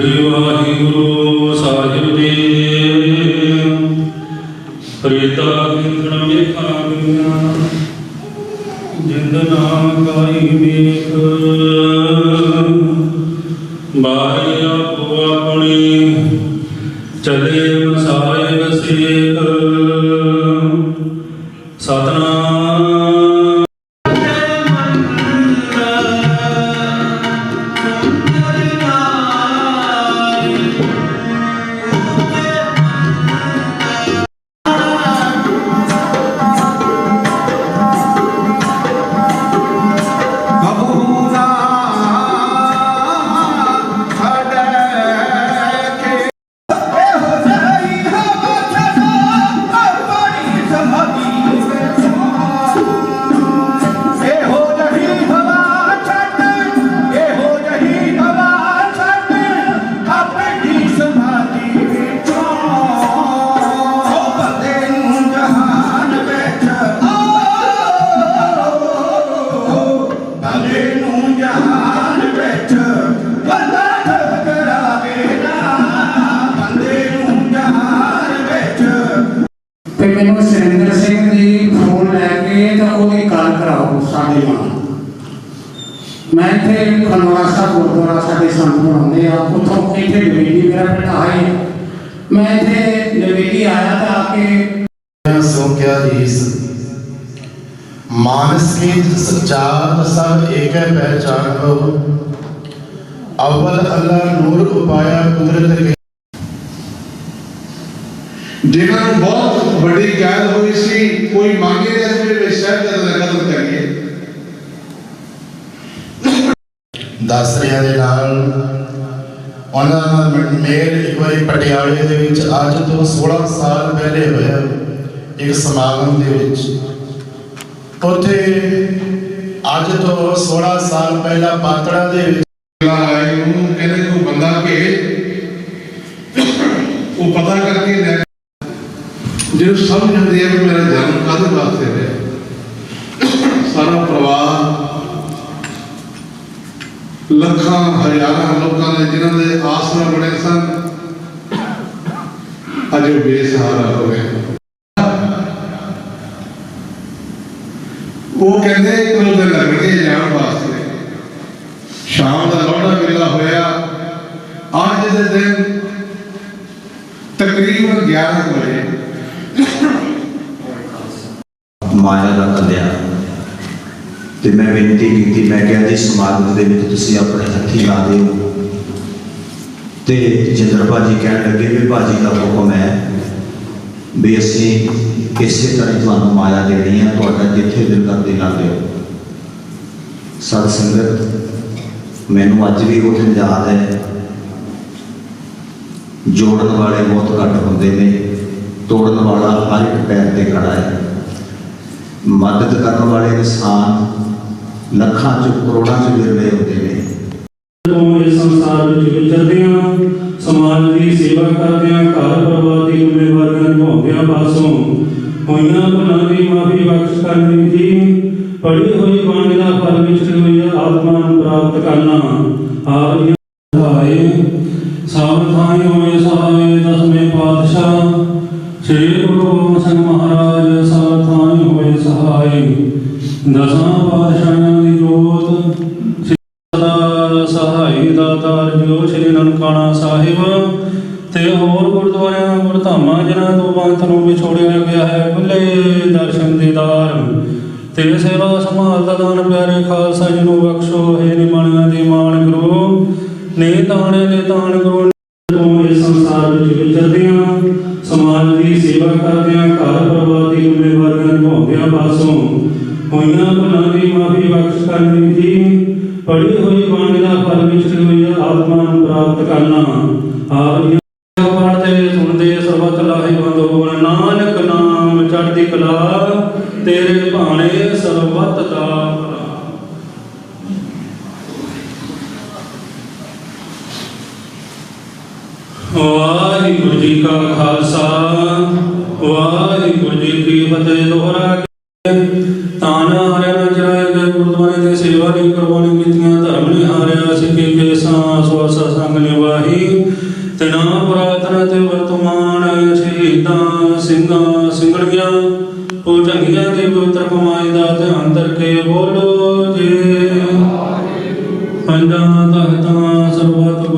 ਸ੍ਰੀ ਵਾਹਿਗੁਰੂ ਸਾਹਿਬ ਜੀ। ਫਰੀਦਾ ਕਿੰਦਣ ਵੇਖਾ ਗਿਆ ਜਿੰਦ ਕਾਈ ਵੇਖ ਬਾਰੀ ਆਪੋ ਆਪਣੀ, ਚਲੇ ਮਸਾਏ ਵਸੇਕ ਸਤਨਾਮ ਮੈਨੂੰ ਸੁਰਿੰਦਰ ਸਿੰਘ ਦੀ ਫੋਨ ਲੈ ਕੇ ਤਾਂ ਉਹਦੀ ਕਾਲ ਕਰਾਓ ਸਾਡੇ ਨਾਲ। ਮੈਂ ਇੱਥੇ ਖਨੌਰਾ ਗੁਰਦੁਆਰਾ ਸਾਡੇ ਸੰਤ ਬਣਾਉਂਦੇ ਆ। ਉੱਥੋਂ ਇੱਥੇ ਨਵੇਦੀ ਮੇਰਾ ਭਟਾ ਹੈ। ਮੈਂ ਇੱਥੇ ਨਵੇਦੀ ਆਇਆ ਤਾਂ ਆ ਕੇ ਸੋ ਕਿਆ ਮਾਨਸ ਕੀ ਸੱਚਾ ਸਭ ਏਕ ਹੈ ਪਹਿਚਾਨ ਹੋ। ਅਵਲ ਅੱਲਾ ਨੂਰ ਉਪਾਇਆ ਕੁਦਰਤ ਜਿਹੜਾ ਬਹੁਤ ਵੱਡੀ ਕੈਦ ਹੋਈ ਸੀ ਕੋਈ ਮੰਗ ਰਿਹਾ ਸੀ ਵੀ ਸ਼ਹਿਰ ਦਾ ਕਦਮ ਕਰੀਏ। ਦੱਸ ਰਿਆਂ ਦੇ ਨਾਲ ਉਹਨਾਂ ਮ- ਮੇਲ ਇੱਕ ਵਾਰੀ ਪਟਿਆਲੇ ਦੇ ਵਿੱਚ ਅੱਜ ਤੋਂ 16 ਸਾਲ ਪਹਿਲੇ ਹੋਇਆ ਇੱਕ ਸਮਾਗਮ ਦੇ ਵਿੱਚ। ਉੱਥੇ ਅੱਜ ਤੋਂ 16 ਸਾਲ ਪਹਿਲਾਂ ਪਾਤੜਾ ਦੇ ਵਿੱਚ ਆਏ ਉਹਨੂੰ ਕਹਿੰਦੇ ਤੂੰ ਬੰਦਾ ਭੇਜ। ਉਹ ਪਤਾ ਕਰਕੇ ਲੈ ਜੇ ਸਮਝ ਹੁੰਦੀ ਹੈ ਕਿ ਮੇਰਾ ਜਨਮ ਕਾਹਦੇ ਵਾਸਤੇ ਹੋਇਆ ਸਾਰਾ ਪਰਿਵਾਰ, ਲੱਖਾਂ, ਹਜ਼ਾਰਾਂ ਲੋਕਾਂ ਨੇ ਜਿਨ੍ਹਾਂ ਦੇ ਆਸਰਾ ਬਣੇ ਸਨ, ਅੱਜ ਉਹ ਬੇਸਹਾਰਾ ਹੋ। ਗਏ ਉਹ ਕਹਿੰਦੇ ਕਿ ਉਹਦੇ ਲੱਗਦੇ ਜਾਣ ਵਾਸਤੇ। ਸ਼ਾਮ ਦਾ ਲੋੜਾ ਵੇਲਾ ਹੋਇਆ। ਅੱਜ ਦੇ ਦਿਨ ਤਕਰੀਬਨ 11 ਵਜੇ ਮਾਇਆ ਦਾ ਕੱਲਿਆ ਤੇ ਮੈਂ ਬੇਨਤੀ ਕੀਤੀ, ਮੈਂ ਕਿਹਾ ਜੀ, ਸਮਾਗਮ ਦੇ ਵਿੱਚ ਤੁਸੀਂ ਆਪਣੇ ਹੱਥੀ ਲਾ ਦਿਓ। ਤੇ ਜਿੰਦਰ ਭਾਜੀ ਕਹਿਣ ਲੱਗੇ ਵੀ ਭਾਜੀ ਦਾ ਹੁਕਮ ਹੈ ਵੀ ਅਸੀਂ ਇਸੇ ਤਰ੍ਹਾਂ ਤੁਹਾਨੂੰ ਮਾਇਆ ਦੇਣੀ ਹੈ, ਤੁਹਾਡਾ ਜਿੱਥੇ ਦਿਲ ਕਰਦੇ ਲਾ ਦਿਓ। ਸਤ ਸੰਗਤ, ਮੈਨੂੰ ਅੱਜ ਵੀ ਉਹ ਦਿਨ ਯਾਦ ਹੈ, ਜੋੜਨ ਵਾਲੇ ਬਹੁਤ ਘੱਟ ਹੁੰਦੇ ਨੇ, ਤੋੜਨ ਵਾਲਾ ਹਰ ਇੱਕ ਪੈਰ ਤੇ ਖੜਾ ਹੈ। ਮਦਦ ਕਰਨ ਵਾਲੇ ਇਨਸਾਨ ਲੱਖਾਂ ਚ ਕਰੋੜਾਂ ਚ ਵਿਰਲੇ ਹੁੰਦੇ ਨੇ। ਤੋਂ ਇਸ ਸੰਸਾਰ ਵਿੱਚ ਵਿਚਰਦੇ ਹਾਂ, ਸਮਾਜ ਦੀ ਸੇਵਾ ਕਰਦੇ ਹਾਂ, ਘਰ ਪਰਿਵਾਰ ਦੀ ਜ਼ਿੰਮੇਵਾਰੀਆਂ ਨਿਭਾਉਂਦਿਆਂ ਪਾਸੋਂ ਹੋਈਆਂ ਭੁੱਲਾਂ ਦੀ ਮਾਫੀ ਬਖਸ਼ ਕਰਨੀ ਜੀ ਪੜੀ ਹੋਈ ਬਾਣੀ ਦਾ ਫਲ ਵਿਚਰੀ ਹੋਈ ਆਤਮਾ ਨੂੰ ਪ੍ਰਾਪਤ ਕਰਨਾ ਆਪ ਜੀ ਸਹਾਏ ਸਾਵਧਾਨੀ ਹੋਏ ਸਹਾਏ ਦਸਵੇਂ ਪਾਤਸ਼ਾਹ, ਸ੍ਰੀ ਗੁਰੂ ਗੋਬਿੰਦ ਸਿੰਘ ਮਹਾਰਾਜ ਸਾਵਧਾਨੀ ਹੋਏ ਦਸਾਂ ਪਾਤਸ਼ਾਹਾਂ ਦੀ ਜੋਤ ਸਦਾ ਸਹਾਈ ਦਾਤਾਰ ਜੋ ਸ਼੍ਰੀ ਨਨਕਾਣਾ ਸਾਹਿਬ। ਤੇ ਹੋਰ ਗੁਰਦੁਆਰਿਆਂ, ਗੁਰਧਾਮਾਂ, ਜਿਨ੍ਹਾਂ ਤੋਂ ਬੰਤ ਨੂੰ ਵਿਛੋੜਿਆ ਗਿਆ ਹੈ ਭੁੱਲੇ ਦਰਸ਼ਨ ਦੀਦਾਰ ਤੇ ਸੇਵਾ ਸੰਭਾਲ ਦਾ ਦਾਨ ਪਿਆਰੇ ਖਾਲਸਾ ਜੀ ਨੂੰ ਬਖਸ਼ੋ, ਹੈ ਨਿਮਾਣਿਆਂ ਦੀ ਮਾਣ ਗੁਰੂ ਨੇ ਤਾਣੇ ਦੇ ਤਾਣ ਗੁਰੂ ਤੋਂ ਇਸ ਸੰਸਾਰ ਵਿੱਚ ਵਿਚਰਦੇ ਹਾਂ ਸਮਾਜ ਦੀ ਸੇਵਾ ਕਰਦੇ ਪੜੀ ਹੋਈ ਬਾਣੀ ਦਾ ਫਲ ਵਿਚਰੀ ਹੋਈ ਆਤਮਾ ਨੂੰ ਪ੍ਰਾਪਤ ਕਰਨਾ। ਆਪ ਜੀ ਪੜ੍ਹਦੇ, ਸੁਣਦੇ, ਸਰਬਤ ਲਾਹੇਵੰਦ ਹੋਵਣ ਨਾਨਕ ਨਾਮ ਚੜ੍ਹਦੀ ਕਲਾ, ਤੇਰੇ ਭਾਣੇ ਸਰਬਤ ਦਾ ਵਾਹਿਗੁਰੂ ਜੀ ਕਾ ਖਾਲਸਾ, ਵਾਹਿਗੁਰੂ ਜੀ ਕੀ ਫਤਿਹ। ਦੁਹਰਾ ਕੇ ਤਾਨ ਹਰਿ ਗਏ ਗੁਰਦੁਆਰੇ ਦੇ ਸੇਵਾ ਲਈ ਕੁਰਬਾਨੀ ਕੀਤੀਆਂ, ਧਰਮ ਨਿਹਾਰਿਆ ਸਿੱਖੀ ਕੇਸਾਂ ਸਵਾਸਾ ਸੰਗ ਨਿਵਾਹੀ ਤੇ ਨਾ ਤੇ ਵਰਤਮਾਨ ਸ਼ਹੀਦਾਂ ਸਿੰਘਾਂ ਸਿੰਘੜੀਆਂ ਉਹ ਢੰਗੀਆਂ ਦੀ ਪਵਿੱਤਰ ਕਮਾਈ ਦਾ ਧਿਆਨ ਕਰਕੇ ਬੋਲੋ ਜੇ। ਪੰਜਾਂ ਤਖਤਾਂ, ਸਰਬੱਤ